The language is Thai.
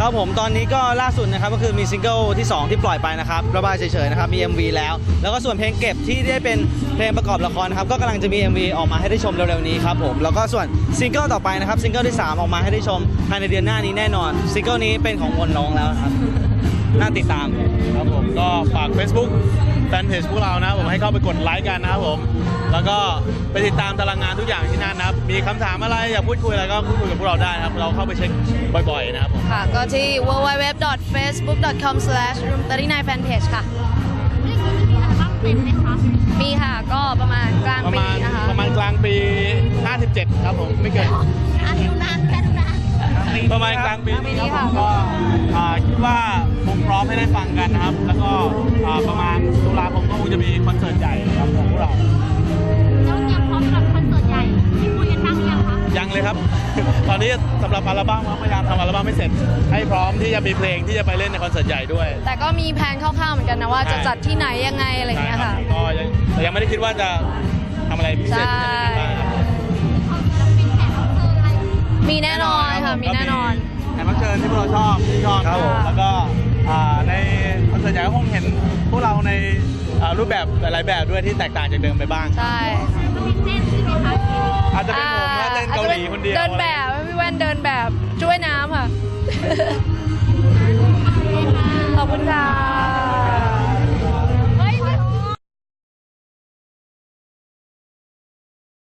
ครับผมตอนนี้ก็ล่าสุดนะครับก็คือมีซิงเกิลที่ 2 ที่ปล่อยไปนะครับระบายเฉยๆนะครับมี MV แล้ว แล้วก็ส่วนเพลงเก็บที่ได้เป็นเพลงประกอบละครนะครับก็กำลังจะมี MV ออกมาให้ได้ชมเร็วๆนี้ครับผมแล้วก็ส่วนซิงเกิลต่อไปนะครับซิงเกิลที่ 3 ออกมาให้ได้ชมภายในเดือนหน้านี้แน่นอนซิงเกิลนี้เป็นของมนต์ร้องแล้วครับน่าติดตามครับผมก็ฝาก Facebook แฟนเพจพวกเรานะครับผมให้เข้าไปกดไลค์กันนะครับผม แล้วก็ไปติดตามตารางงานทุกอย่างที่นั่นนะครับ มีคำถามอะไรอยากพูดคุยอะไรก็พูดคุยกับพวกเราได้นะครับ เราเข้าไปเช็คบ่อยๆนะครับผม ค่ะ ก็ที่ www.facebook.com/room39fanpage ค่ะ มีค่ะ ก็ประมาณกลางประปีมาณนะคะ ประมาณกลางปี 57 ครับผมไม่เกิน ประมาณกลางปีนี้ครับผมก็อ่าคิดว่าคงพร้อมให้ได้ฟังกันนะครับ แล้วก็อ่าประมาณ เลยครับ ตอนนี้สำหรับอัลบั้มครับพยายามทำอัลบั้มให้เสร็จ ให้พร้อมที่จะมีเพลงที่จะไปเล่นในคอนเสิร์ตใหญ่ด้วย แต่ก็มีแผนคร่าวๆเหมือนกันนะว่าจะใช่จัดที่ไหนยังไงอะไรอย่างเงี้ยค่ะก็ยังแต่ยังไม่ได้คิดว่าจะทำอะไรพิเศษที่จะทำบ้างครับมีแน่นอนค่ะมีแน่นอนแขกรับเชิญที่พวกเราชอบที่ชอบครับผมแล้วก็อ่าในคอนเสิร์ตใหญ่ก็คงเห็นพวกเราในอ่ารูปแบบหลายๆแบบด้วยที่แตกต่างจากเดิมไปบ้างใช่ อาจจะเป็นผมนะเล่นเกาหลีคนเดียวเดินแบบพี่แว่นเดินแบบช่วยน้ำค่ะ ขอบคุณค่ะ